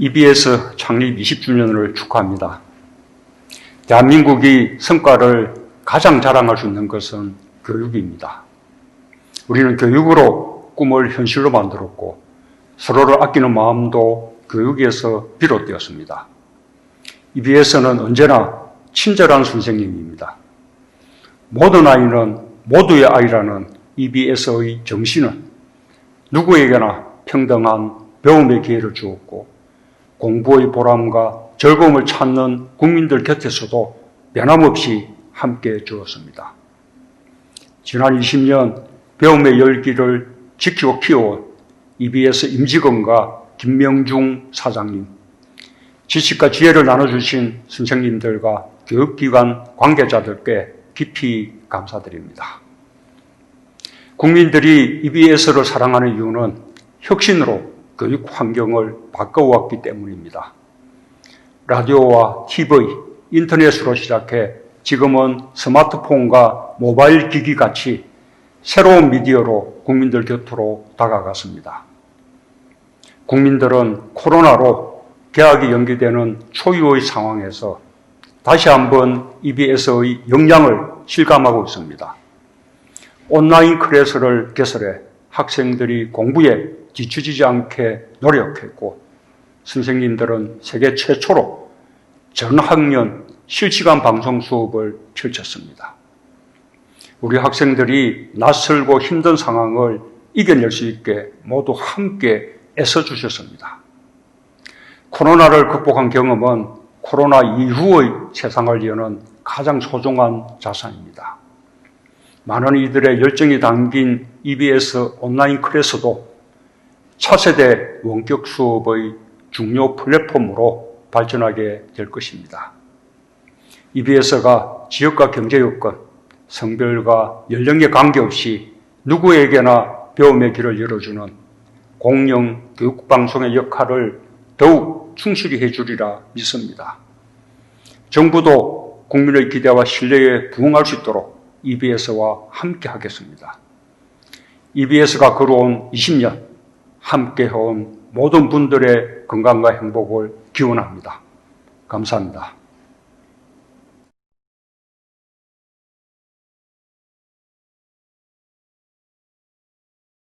EBS 창립 20주년을 축하합니다. 대한민국이 성과를 가장 자랑할 수 있는 것은 교육입니다. 우리는 교육으로 꿈을 현실로 만들었고 서로를 아끼는 마음도 교육에서 비롯되었습니다. EBS는 언제나 친절한 선생님입니다. 모든 아이는 모두의 아이라는 EBS의 정신은 누구에게나 평등한 배움의 기회를 주었고 공부의 보람과 즐거움을 찾는 국민들 곁에서도 변함없이 함께 해 주었습니다. 지난 20년 배움의 열기를 지키고 키워온 EBS 임직원과 김명중 사장님, 지식과 지혜를 나눠주신 선생님들과 교육기관 관계자들께 깊이 감사드립니다. 국민들이 EBS를 사랑하는 이유는 혁신으로 교육 환경을 바꿔왔기 때문입니다. 라디오와 TV, 인터넷으로 시작해 지금은 스마트폰과 모바일 기기 같이 새로운 미디어로 국민들 곁으로 다가갔습니다. 국민들은 코로나로 개학이 연기되는 초유의 상황에서 다시 한번 EBS의 역량을 실감하고 있습니다. 온라인 클래스를 개설해 학생들이 공부에 뒤처지지 않게 노력했고 선생님들은 세계 최초로 전 학년 실시간 방송 수업을 펼쳤습니다. 우리 학생들이 낯설고 힘든 상황을 이겨낼 수 있게 모두 함께 애써주셨습니다. 코로나를 극복한 경험은 코로나 이후의 세상을 여는 가장 소중한 자산입니다. 많은 이들의 열정이 담긴 EBS 온라인 클래스도 차세대 원격 수업의 중요 플랫폼으로 발전하게 될 것입니다. EBS가 지역과 경제 요건, 성별과 연령에 관계없이 누구에게나 배움의 길을 열어주는 공영 교육방송의 역할을 더욱 충실히 해주리라 믿습니다. 정부도 국민의 기대와 신뢰에 부응할 수 있도록 EBS와 함께 하겠습니다. EBS가 걸어온 20년 함께 해온 모든 분들의 건강과 행복을 기원합니다. 감사합니다.